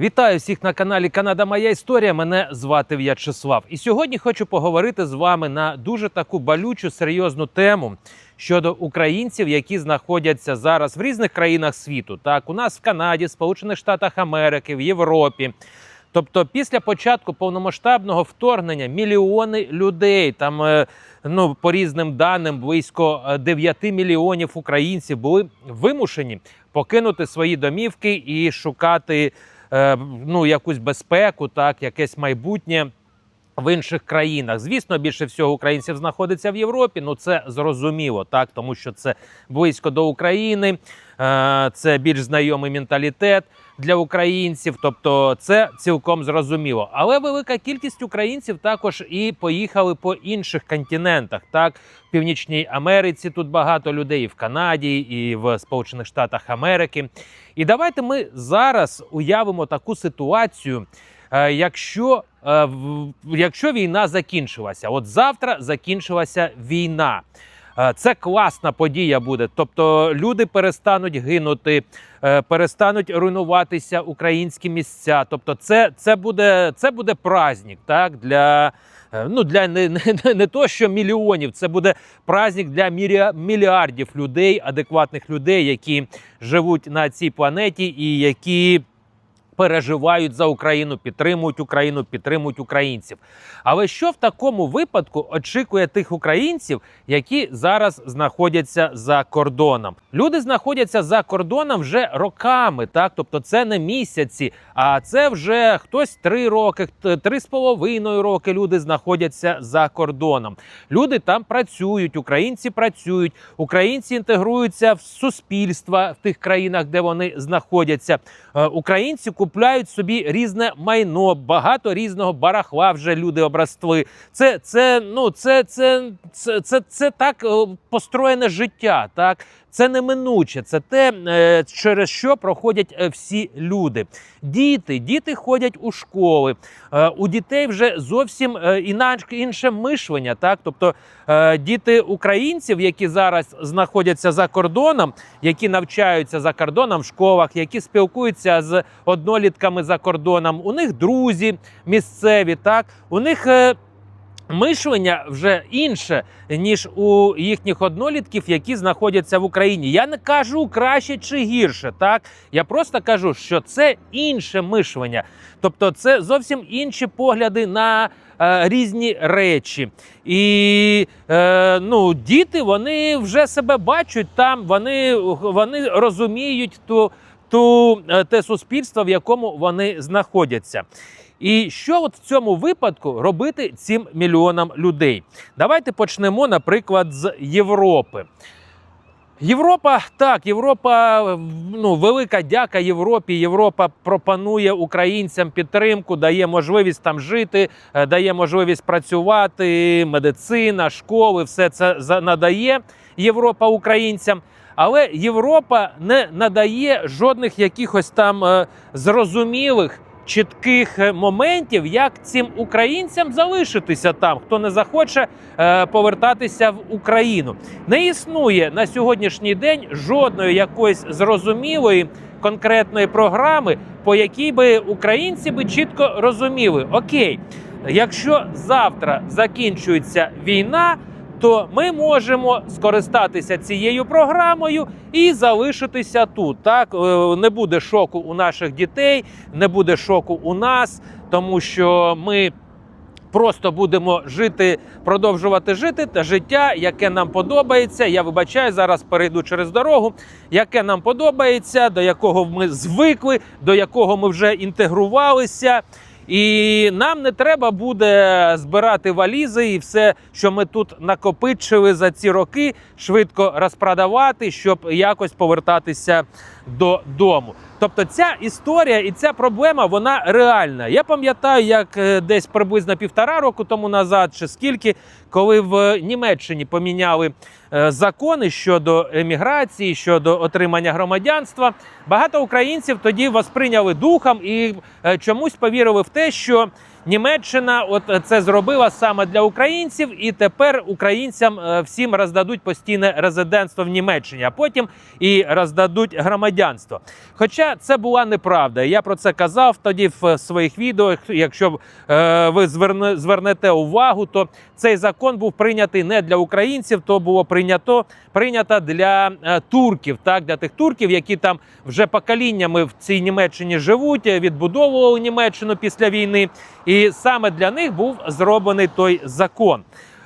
Вітаю всіх на каналі Канада Моя Історія. Мене звати В'ячеслав. І сьогодні хочу поговорити з вами на дуже таку болючу серйозну тему щодо українців, які знаходяться зараз в різних країнах світу. Так, у нас в Канаді, Сполучених Штатах Америки, в Європі. Тобто, після початку повномасштабного вторгнення мільйони людей там. е, Ну, по різним даним, близько е, 9 мільйонів українців були вимушені покинути свої домівки і шукати е, ну, якусь безпеку, так, якесь майбутнє. В інших країнах, звісно, більше всього українців знаходиться в Європі. Ну це зрозуміло, так тому що це близько до України, е, це більш знайомий менталітет для українців. Тобто, це цілком зрозуміло. Але велика кількість українців також і поїхали по інших континентах. Так, в Північній Америці тут багато людей, і в Канаді, і в Сполучених Штатах Америки. І давайте ми зараз уявимо таку ситуацію. Е, Якщо, е, якщо війна закінчилася, от завтра закінчилася війна. Е, Це класна подія буде. Тобто люди перестануть гинути, перестануть руйнуватися українські місця. Тобто, це, це буде це буде праздник, так для. Ну, для не, не, не то, що мільйонів, це буде праздник для мільярдів людей, адекватних людей, які живуть на цій планеті і які переживають за Україну, підтримують Україну, підтримують українців. Але що в такому випадку очікує тих українців, які зараз знаходяться за кордоном? Люди знаходяться за кордоном вже роками, так тобто це не місяці, а це вже хтось три роки, три з половиною роки люди знаходяться за кордоном. Люди там працюють, українці працюють, українці інтегруються в суспільство в тих країнах, де вони знаходяться. Е, Українці купляють собі різне майно, багато різного барахла вже люди образтви. Це, це, ну, це, це, це, це, це так е, построєне життя. Так це неминуче. Це те, е, через що проходять е, всі люди. Діти, діти ходять у школи. Е, У дітей вже зовсім інакше інше мишлення. Так, тобто діти українців, які зараз знаходяться за кордоном, які навчаються за кордоном в школах, які спілкуються з однолітками за кордоном. У них друзі місцеві, так у них. Мишлення вже інше ніж у їхніх однолітків, які знаходяться в Україні. Я не кажу краще чи гірше, так я просто кажу, що це інше мишлення, тобто це зовсім інші погляди на е, різні речі. І е, ну, діти вони вже себе бачать там, вони, вони розуміють ту, ту, е, те суспільство, в якому вони знаходяться. І що от в цьому випадку робити цим мільйонам людей? Давайте почнемо, наприклад, з Європи. Європа так, Європа ну велика дяка Європі. Європа пропонує українцям підтримку, дає можливість там жити, е, дає можливість працювати, медицина, школи, все це надає Європа українцям. Але Європа не надає жодних якихось там е, зрозумілих. Чітких е, моментів, як цим українцям залишитися там, хто не захоче е, повертатися в Україну. Не існує на сьогоднішній день жодної якоїсь зрозумілої конкретної програми, по якій би українці би чітко розуміли: окей, якщо завтра закінчується війна. То ми можемо скористатися цією програмою і залишитися тут. Так Е, не буде шоку у наших дітей, не буде шоку у нас, тому що ми просто будемо жити, продовжувати жити те життя, яке нам подобається. Я вибачаю, зараз перейду через дорогу, яке нам подобається, до якого ми звикли, до якого ми вже інтегрувалися. І нам не треба буде збирати валізи і все, що ми тут накопичили за ці роки, швидко розпродавати, щоб якось повертатися додому. Тобто ця історія і ця проблема вона реальна. Я пам'ятаю, як е, десь приблизно півтора року тому назад, чи скільки, коли в Німеччині поміняли е, закони щодо еміграції, щодо отримання громадянства, багато українців тоді восприйняли духом і е, чомусь повірили в те, що Німеччина от е, це зробила саме для українців, і тепер українцям е, всім роздадуть постійне резидентство в Німеччині, а потім і роздадуть громадянство. Хоча це була неправда. Я про це казав тоді в своїх відео. Якщо е, ви звернете увагу, то цей закон був прийнятий не для українців, то було прийнято прийнято для е, турків, так для тих турків, які там вже поколіннями в цій Німеччині живуть, е, відбудовували Німеччину після війни. І саме для них був зроблений той закон.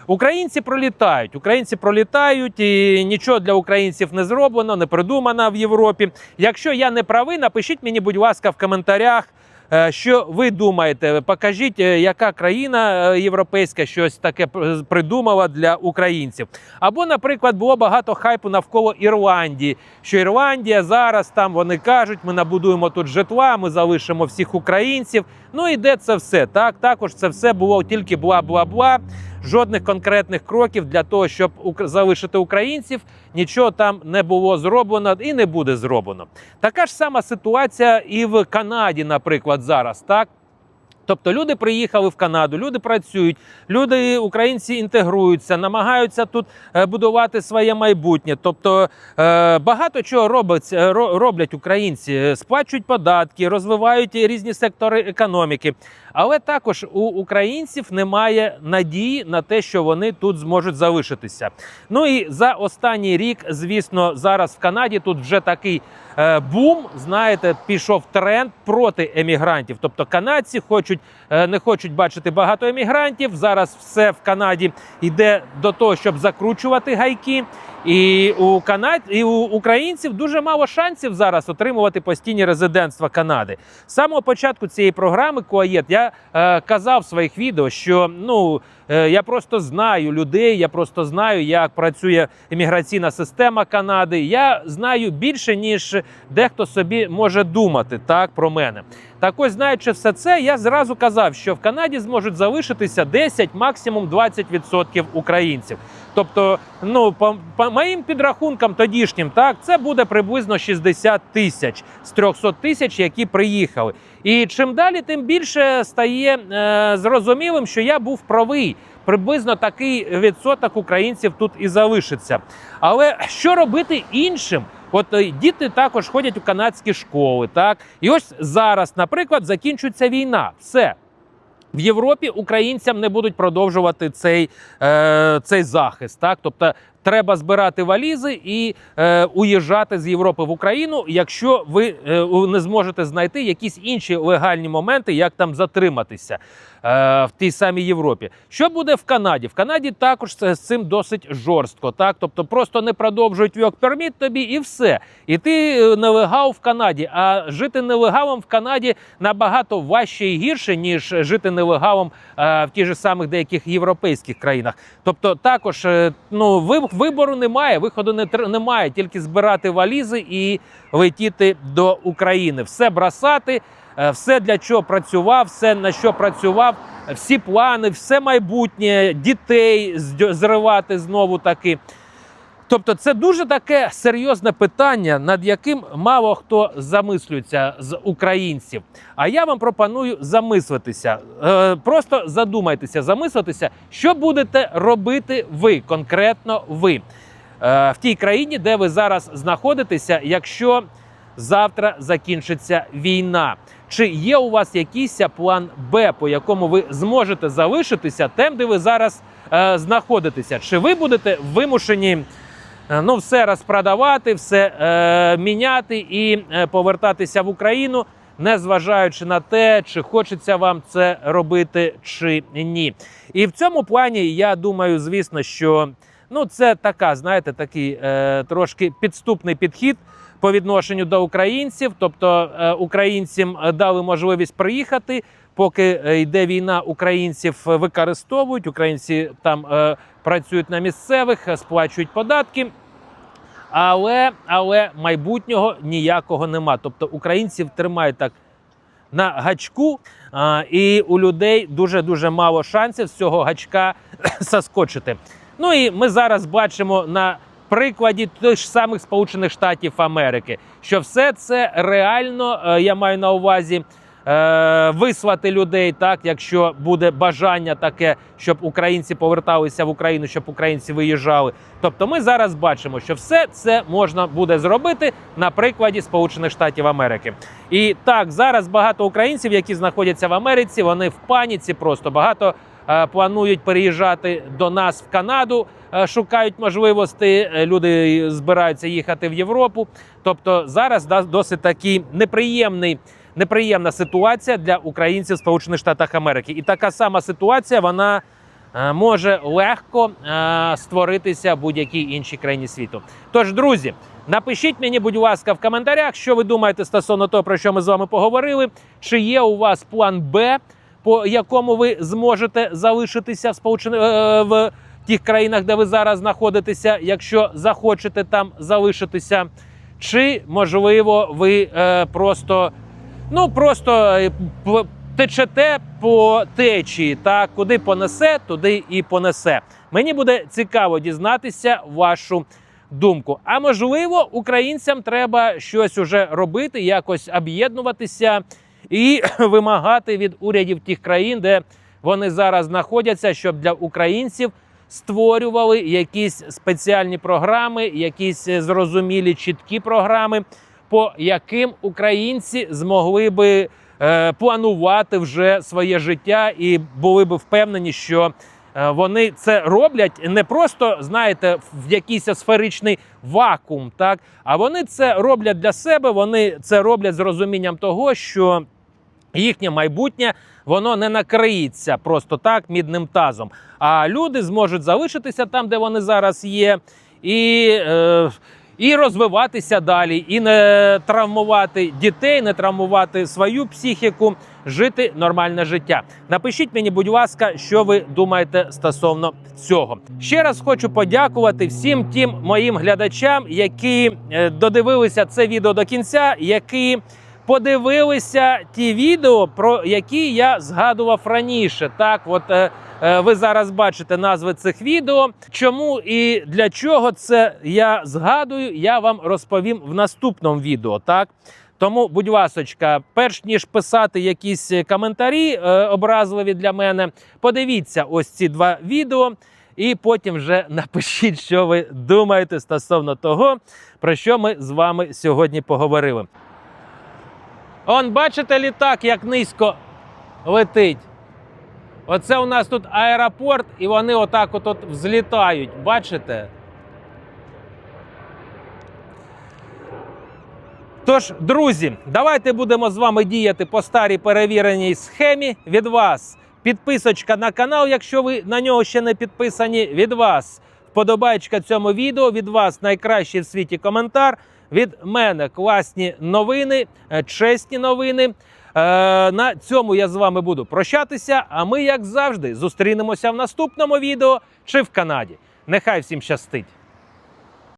Українці пролітають, українці пролітають, і нічого для українців не зроблено, не придумано в Європі. Якщо я не правий, напишіть мені, будь ласка, в коментарях. Е, Що ви думаєте? Покажіть, е, яка країна е, європейська щось таке придумала для українців. Або, наприклад, було багато хайпу навколо Ірландії. Що Ірландія зараз там вони кажуть, ми набудуємо тут житла, ми залишимо всіх українців. Ну і де це все? Так, також це все було тільки бла-бла-бла. Жодних конкретних кроків для того, щоб залишити українців, нічого там не було зроблено і не буде зроблено. Така ж сама ситуація і в Канаді, наприклад, зараз так. Тобто люди приїхали в Канаду, люди працюють, люди, українці інтегруються, намагаються тут е, будувати своє майбутнє. Тобто е, багато чого робить, е, роблять українці, сплачують податки, розвивають різні сектори економіки. Але також у українців немає надії на те, що вони тут зможуть залишитися. Ну і за останній рік, звісно, зараз в Канаді тут вже такий бум. Знаєте, пішов тренд проти емігрантів. Тобто канадці хочуть е, не хочуть бачити багато емігрантів. Зараз все в Канаді йде до того, щоб закручувати гайки. І у Канад... і у українців дуже мало шансів зараз отримувати постійні резидентства Канади. З самого початку цієї програми Коаєт я е, казав в своїх відео, що ну е, я просто знаю людей, я просто знаю, як працює імміграційна система Канади. Я знаю більше ніж дехто собі може думати так про мене. Так ось, знаючи все це, я зразу казав, що в Канаді зможуть залишитися 10, максимум 20% українців. Тобто, ну по, по моїм підрахункам тодішнім, так це буде приблизно 60 тисяч з 300 тисяч, які приїхали. І чим далі, тим більше стає е, зрозумілим, що я був правий. Приблизно такий відсоток українців тут і залишиться. Але що робити іншим? От е, діти також ходять у канадські школи, так і ось зараз, наприклад, закінчується війна. Все. В Європі українцям не будуть продовжувати цей, е, цей захист. Так, тобто треба збирати валізи і е, уїжджати з Європи в Україну, якщо ви е, не зможете знайти якісь інші легальні моменти, як там затриматися в тій самій Європі. Що буде в Канаді? В Канаді також з цим досить жорстко. Так, тобто просто не продовжують work permit тобі і все. І ти е, нелегал в Канаді. А жити нелегалом в Канаді набагато важче і гірше, ніж жити нелегалом е, в тих же самих деяких європейських країнах. Тобто, також е, ну ви- вибору немає, виходу не немає, тільки збирати валізи і летіти до України. Все бросати, е, все для чого працював, все на що працював, всі плани, все майбутнє, дітей зривати знову таки. Тобто, це дуже таке серйозне питання, над яким мало хто замислюється з українців. А я вам пропоную замислитися. Е, просто задумайтеся, замислитися, що будете робити ви, конкретно ви е, в тій країні, де ви зараз знаходитеся, якщо завтра закінчиться війна. Чи є у вас якийсь план Б, по якому ви зможете залишитися тем, де ви зараз е, знаходитеся? Чи ви будете вимушені? Е, Ну, все розпродавати, все е, міняти і е, повертатися в Україну, не зважаючи на те, чи хочеться вам це робити, чи ні. І в цьому плані я думаю, звісно, що ну це така, знаєте, такий е, трошки підступний підхід по відношенню до українців. Тобто е, українцям е, дали можливість приїхати. Поки е, йде війна, українців е, використовують. Українці там е, працюють на місцевих, е, сплачують податки. Але, але майбутнього ніякого нема. Тобто українців тримають так на гачку, а, і у людей дуже дуже мало шансів з цього гачка соскочити. Ну і ми зараз бачимо на прикладі тих ж самих Сполучених Штатів Америки, що все це реально, е, я маю на увазі. е, Вислати людей, так якщо буде бажання таке, щоб українці поверталися в Україну, щоб українці виїжджали. Тобто, ми зараз бачимо, що все це можна буде зробити на прикладі Сполучених Штатів Америки. І так зараз багато українців, які знаходяться в Америці, вони в паніці. Просто багато планують переїжджати до нас в Канаду, е, шукають можливості. е, Люди збираються їхати в Європу. Тобто зараз да, досить такий неприємний. Неприємна ситуація для українців Сполучених Штатах Америки, і така сама ситуація вона е, може легко е, створитися в будь-якій іншій країні світу. Тож, друзі, напишіть мені, будь ласка, в коментарях, що ви думаєте стосовно того, про що ми з вами поговорили. Чи є у вас план Б, по якому ви зможете залишитися е, в тих країнах, де ви зараз знаходитеся, якщо захочете там залишитися, чи можливо ви е, просто ну просто е, течете по течії, так куди понесе, туди і понесе. Мені буде цікаво дізнатися вашу думку. А можливо, українцям треба щось уже робити, якось об'єднуватися і вимагати від урядів тих країн, де вони зараз знаходяться, щоб для українців створювали якісь спеціальні програми, якісь е, зрозумілі чіткі програми, по яким українці змогли би е, планувати вже своє життя і були би впевнені, що е, вони це роблять не просто знаєте в якийсь сферичний вакуум, так а вони це роблять для себе. Вони це роблять з розумінням того, що їхнє майбутнє воно не накриється просто так мідним тазом. А люди зможуть залишитися там, де вони зараз є, і, е, і розвиватися далі, і не травмувати дітей, не травмувати свою психіку, жити нормальне життя. Напишіть мені, будь ласка, що ви думаєте стосовно цього. Ще раз хочу подякувати всім тим моїм глядачам, які е, додивилися це відео до кінця, які подивилися ті відео, про які я згадував раніше. Так, от е, е, ви зараз бачите назви цих відео. Чому і для чого це я згадую, я вам розповім в наступному відео. Так. Тому, будь ласочка, перш ніж писати якісь коментарі е, образливі для мене, подивіться ось ці два відео, і потім вже напишіть, що ви думаєте стосовно того, про що ми з вами сьогодні поговорили. Он, бачите літак, як низько летить. Оце у нас тут аеропорт, і вони отак от, взлітають. Бачите? Тож, друзі, давайте будемо з вами діяти по старій перевіреній схемі від вас. Підписочка на канал, якщо ви на нього ще не підписані, від вас. Вподобайка цьому відео, від вас найкращий в світі коментар. Від мене класні новини, е, чесні новини. Е, На цьому я з вами буду прощатися. А ми, як завжди, зустрінемося в наступному відео чи в Канаді. Нехай всім щастить!